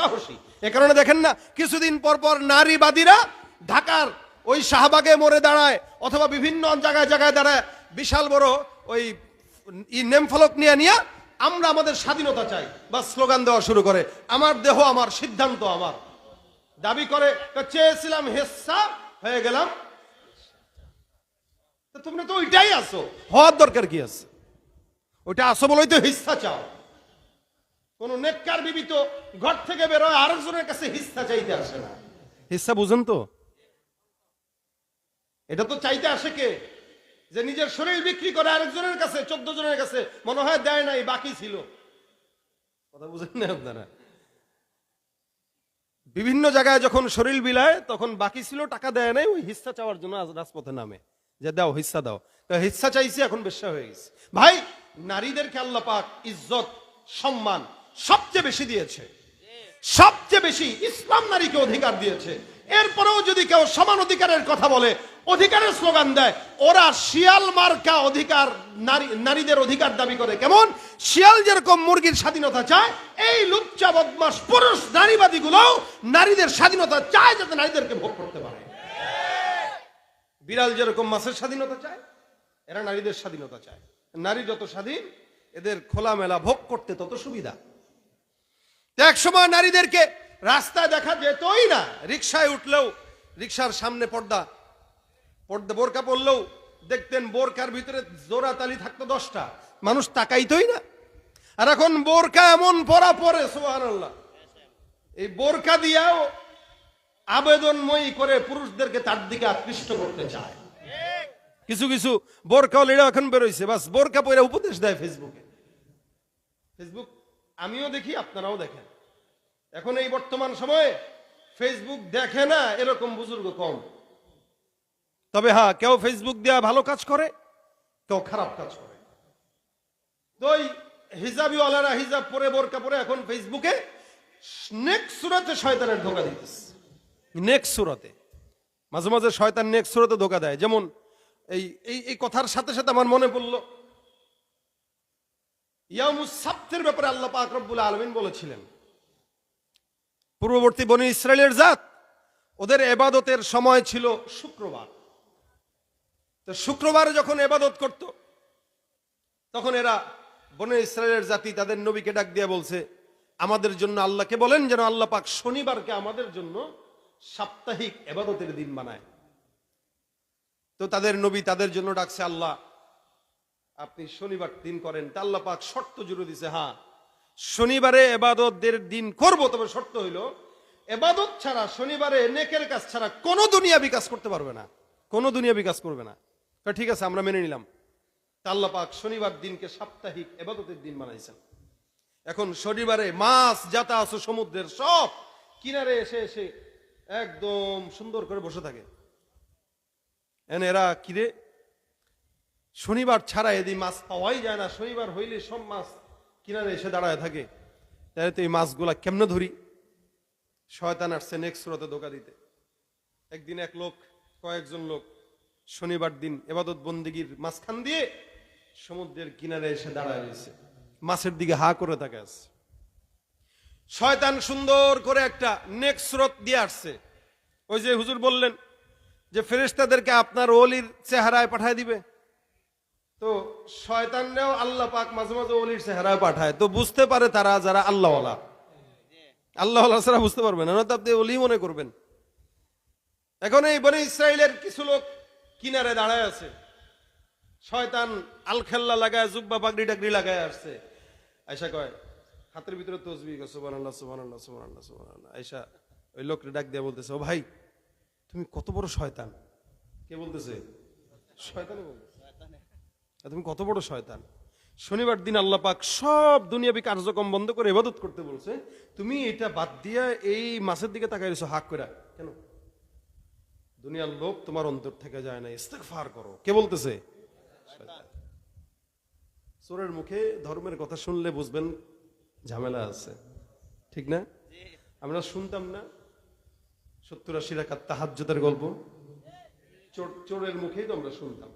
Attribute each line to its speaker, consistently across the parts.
Speaker 1: দুঃসাহসী এ কারণে দেখেন না, কিছুদিন পর পর নারীবাদীরা ঢাকার ওই শাহবাগে মরে দাঁড়ায়, অথবা বিভিন্ন জায়গায় জায়গায় দাঁড়ায়, বিশাল বড় ওই নেম ফলক নিয়ে নিয়ে আমরা আমাদের স্বাধীনতা চাই বা স্লোগান দেওয়া শুরু করে। আমার দেহ, আমার সিদ্ধান্ত, আমার। দাবি করে চেয়েছিলাম হেসা, হয়ে গেলাম। তোমরা তো ওইটাই আসো হওয়ার দরকার কি আছে? ওইটা আসো বলেই তো হিস্সা চাও। কোন নেককার বিবি তো ঘর থেকে বেরোয় আরেকজনের কাছে হিস্সা চাইতে আসে না। হিস্সা বুঝেন তো। এটা তো চাইতে আসে কে? যে নিজের শরীর বিক্রি করে আরেকজনের কাছে চোদ্দ জনের কাছে মনে হয় দেয় নাই বাকি ছিল। কথা বুঝেন না আপনারা? বিভিন্ন জায়গায় যখন শরীর বিলায় তখন বাকি ছিল টাকা দেয় নাই ওই হিস্সা চাওয়ার জন্য রাজপথে নামে। যে দাও হিস্সা দাও। তো হিস্সা চাইছি এখন বেশ্যা হয়ে গেছে। ভাই নারীদেরকে আল্লাহ পাক ইজ্জত সম্মান সবচেয়ে বেশি দিয়েছে। সবচেয়ে বেশি ইসলাম নারীকে অধিকার দিয়েছে। এরপরেও যদি কেউ সমান অধিকারের কথা বলে, অধিকারের স্লোগান দেয়, ওরা শিয়াল মার্কা অধিকার নারী, নারীদের অধিকার দাবি করে। কেমন? শিয়াল যেরকম মুরগির স্বাধীনতা চায়, এই লুচ্চা বদমাস পুরুষ নারীবাদী নারীবাদীগুলো নারীদের স্বাধীনতা চায় যাতে নারীদেরকে ভোগ করতে পারে। বিড়াল যেরকম মাছের স্বাধীনতা চায়, এরা নারীদের স্বাধীনতা চায়। নারী যত স্বাধীন, এদের খোলামেলা ভোগ করতে তত সুবিধা। এক সময় নারীদেরকে রাস্তায় দেখা যেতই না রিক্সায় উঠলেও রিক্সার সামনে পর্দা পর্দা বোরকা পরলেও দেখতেন বোরকার ভিতরে জোড়া তালি থাকতো দশটা, মানুষ তাকাইতই না। আর এখন বোরকা এমন পরা পরে সোহান এই বোরকা দিয়াও আবেদনময়ী করে পুরুষদেরকে তার দিকে আকৃষ্ট করতে চায়। কিছু কিছু বোরকা লিডা এখন বেরোইছে, বাস বোরকা পরে উপদেশ দেয় ফেসবুকে ফেসবুক আমিও দেখি, আপনারাও দেখেন। এখন এই বর্তমান সময়ে ফেসবুক দেখে না এরকম বুজুর্গ কম। তবে হ্যাঁ কেউ ফেসবুক দেওয়া ভালো কাজ করে, কেউ খারাপ কাজ করে। তো ওই হিজাবিওয়ালারা হিজাব পরে, বোরকা পরে এখন ফেসবুকে নেক্সট সুরাতে শয়তানের ধোকা দিতেছে। নেক্সট সুরাতে। মাঝে মাঝে শয়তান নেক্সট সুরাতে ধোকা দেয়। যেমন এই এই এই কথার সাথে সাথে আমার মনে পড়ল ইয়ামুস সাপ্তের ব্যাপারে আল্লাহ পাক রব্বুল আলমিন বলেছিলেন পূর্ববর্তী বনি ইসরায়েলের জাত। ওদের এবাদতের সময় ছিল শুক্রবার। তো শুক্রবার যখন এবাদত করত, তখন এরা বনে ইসরায়েলের জাতি তাদের নবীকে ডাক দিয়ে বলছে, আমাদের জন্য আল্লাহকে বলেন যেন আল্লাহ পাক শনিবারকে আমাদের জন্য সাপ্তাহিক এবাদতের দিন বানায়। তো তাদের নবী তাদের জন্য ডাকছে, আল্লাহ, আপনি শনিবার দিন করেন। তা আল্লাহ পাক শর্ত জুড়ে দিছে হ্যাঁ শনিবারে এবাদতদের দিন করব, তবে শর্ত হইল, এবাদত ছাড়া শনিবারে নেকের কাজ ছাড়া কোনো দুনিয়া বিকাশ করতে পারবে না। কোনো দুনিয়া বিকাশ করবে না। তো ঠিক আছে, আমরা মেনে নিলাম। আল্লাহ পাক শনিবার দিনকে সাপ্তাহিক এবাদতের দিন বানাইছেন। এখন শনিবারে মাছ, যাতা আছে, সমুদ্রের সব কিনারে এসে এসে একদম সুন্দর করে বসে থাকে। এন এরা কিরে শনিবার ছাড়া এদিন মাছ পাওয়াই যায় না। শনিবার হইলে সব মাছ কিনারে এসে দাঁড়ায় থাকে, তাহলে তো এই মাছগুলা কেমনে ধরি? শয়তান আসছে নেক্সট রতে ধোকা দিতে। একদিন এক লোক, কয়েকজন লোক, শনিবার দিন এবাদত বন্দিগির মাঝখান দিয়ে সমুদ্রের কিনারে এসে দাঁড়ায় রয়েছে। মাছের দিকে হা করে থাকে আছে শয়তান সুন্দর করে একটা নেক্সট স্রোত দিয়ে আসছে। ওই যে হুজুর বললেন যে, ফেরেশতাদেরকে আপনার ওলির চেহারায় পাঠায় দিবে। তো শয়তানরাও আল্লাহ পাক মাঝে মাঝে ওলির চেহারায় পাঠায়। তো বুঝতে পারে তারা যারা আল্লাহওয়ালা। আল্লাহওয়ালা ছাড়া বুঝতে পারবেন না তো আপনি ওলি মনে করবেন। এখন এই বনে ইসরায়েলের কিছু লোক কিনারে দাঁড়ায় আছে। শয়তান আলখেল্লা লাগায়, জুব্বা পাগড়ি টাগড়ি লাগায় আসছে। আয়সা কয়, হাতের ভিতরে তসবি সুবান আল্লাহ সুবান আল্লাহ সুবান আল্লাহ সুবান আল্লাহ আয়সা ওই লোকটা ডাক দিয়ে বলতেছে, ও ভাই, তুমি কত বড় শয়তান? কে বলতেছে? শয়তানে বলতেছে। তুমি কত বড় শয়তান। শনিবার দিন আল্লাহ পাক সব দুনিয়াবি কার্যক্রম বন্ধ করে এবাদত করতে বলছে, তুমি এটা বাদ দিয়ে এই মাছের দিকে তাকাই রয়েছো, হাক করে। কেন? দুনিয়ার লোক তোমার অন্তর থেকে যায় না, ইস্তেগফার করো। কে বলতেছে। চোরের মুখে ধর্মের কথা শুনলে বুঝবেন ঝামেলা আছে। ঠিক না? আমরা শুনতাম না, সত্তর আশি রাখার তাহাজ্জুদের গল্প। চোর চোরের মুখেই তো আমরা শুনতাম।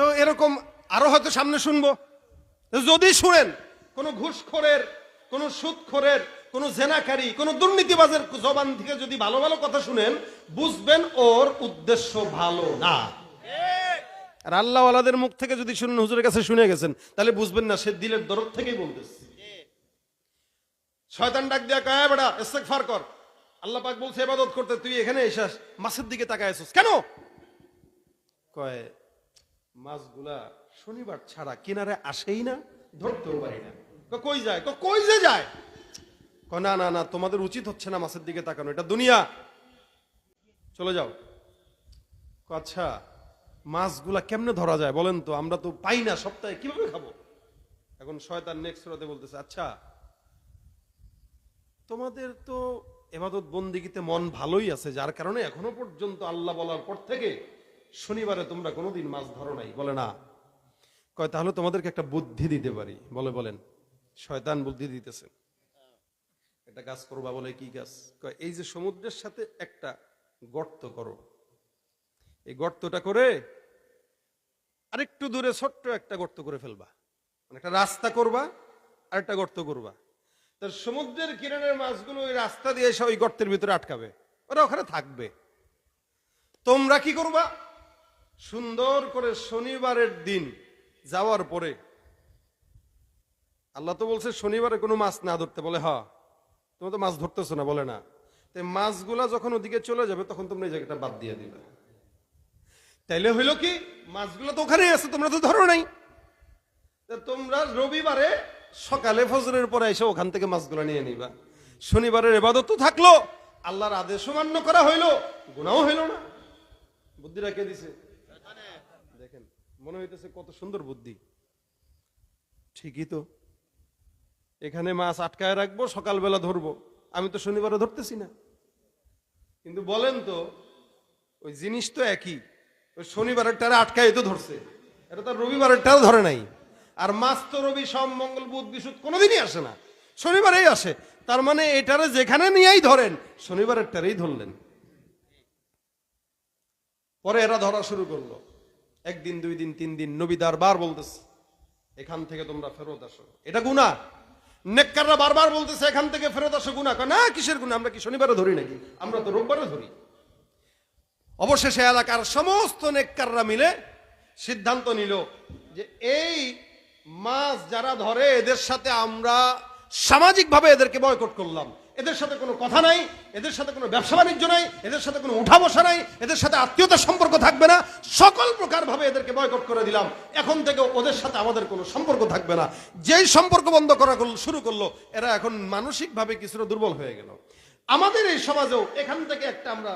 Speaker 1: তো এরকম আরও হয়তো সামনে শুনব। যদি শুনেন, কোন ঘুষখোরের, কোন সুদখোরের, কোন জেনাকারী, কোন দুর্নীতিবাজের জবান থেকে যদি ভালো ভালো কথা শুনেন, বুঝবেন ওর উদ্দেশ্য ভালো না। আর আল্লাহ আলাদের মুখ থেকে যদি শুনেন, হুজুরের কাছে শুনে গেছেন, তাহলে বুঝবেন না, সে দিলের দরদ থেকেই বলতেছে। শয়তান ডাক দিয়া কয় বেড়া ইস্তেগফার কর। আল্লাহ পাক বলছে, ইবাদত করতে, তুই এখানে এসেছ মাছের দিকে তাকায় কেন? কয় মাছগুলা শনিবার ছাড়া কিনারে আসেই না, ধরতেও পারি না। কই যায়? কই যে যায়? না না না, তোমাদের উচিত হচ্ছে না মাছের দিকে তাকানো, এটা দুনিয়া। চলে যাও। আচ্ছা মাছগুলা কেমনে ধরা যায় বলেন তো? আমরা তো পাই না সপ্তাহে, কীভাবে খাব? এখন শয়তান নেক্সট রাতে বলতেছে আচ্ছা তোমাদের তো এবাদত বন্দিগিতে মন ভালোই আছে, যার কারণে এখনও পর্যন্ত আল্লাহ বলার পর থেকে শনিবারে তোমরা কোনোদিন মাছ ধরো নাই, বলে না। কয়, তাহলে তোমাদেরকে একটা বুদ্ধি দিতে পারি। বলে, বলেন, শয়তান বুদ্ধি দিতেছে। একটা কাজ করবা বলে কি কাজ কয়, এই যে সমুদ্রের সাথে একটা গর্ত করো। এই গর্তটা করে আরেকটু দূরে ছোট্ট একটা গর্ত করে ফেলবা। মানে একটা রাস্তা করবা আর একটা গর্ত করবা। তো সমুদ্রের কিনারের মাছগুলো ওই রাস্তা দিয়ে এসে ওই গর্তের ভিতরে আটকাবে। ওরা ওখানে থাকবে। তোমরা কি করবা? সুন্দর করে শনিবারের দিন যাওয়ার পরে, আল্লাহ তো বলছে শনিবারে কোনো মাছ না ধরতে। বলে হ তুমি তো মাছ ধরতেছো না, বলে না। তো মাছগুলা যখন ওদিকে চলে যাবে, তখন তোমরা এই জায়গাটা বাদ দিয়ে দিবে। তাইলে হইল কি, মাছগুলো তো ওখানেই আছে, তোমরা তো ধরো নাই। তোমরা রবিবারে সকালে ফজরের পরে এসে ওখান থেকে মাছগুলো নিয়ে নিবা। শনিবারের এবাদত তো থাকল, আল্লাহর আদেশ মান্য করা হইল গুণাও হইল না। বুদ্ধিটা কে দিছে? দেখেন, মনে হইতেছে কত সুন্দর বুদ্ধি। ঠিকই তো। এখানে মাছ আটকায় রাখব, সকালবেলা ধরবো। আমি তো শনিবারে ধরতেছি না। কিন্তু বলেন তো, ওই জিনিস তো একই। ওই শনিবারের টারে আটকায় তো ধরছে। এটা তো রবিবারের টাও ধরে নাই। আর মাছ তো রবি, সোম, মঙ্গল, বুধ বিশুদ্ধ কোনোদিনই আসে না। শনিবারেই আসে। তার মানে এটারে যেখানে নিয়েই ধরেন শনিবারের টারেই ধরলেন। পরে এরা ধরা শুরু করল। একদিন, দুই দিন, তিন দিন নবীদার বার বলতেছে, এখান থেকে তোমরা ফেরত আসো। এটা গুণা নেককাররা বারবার বলতেছে, এখান থেকে ফেরত আসো গুণা না, কিসের গুণা আমরা কি শনিবারে ধরি নাকি? আমরা তো রোববারে ধরি। অবশেষে এলাকার সমস্ত নেককাররা মিলে সিদ্ধান্ত নিল যে এই মাছ যারা ধরে, এদের সাথে আমরা সামাজিকভাবে এদেরকে বয়কট করলাম। এদের সাথে কোনো কথা নাই, এদের সাথে কোনো ব্যবসা বাণিজ্য নাই, এদের সাথে কোনো উঠা বসা নাই, এদের সাথে আত্মীয়তার সম্পর্ক থাকবে না। সকল প্রকারভাবে এদেরকে বয়কট করে দিলাম। এখন থেকে ওদের সাথে আমাদের কোনো সম্পর্ক থাকবে না। যেই সম্পর্ক বন্ধ করা শুরু করল, এরা এখন মানসিকভাবে কিছুটা দুর্বল হয়ে গেল। আমাদের এই সমাজেও এখান থেকে একটা আমরা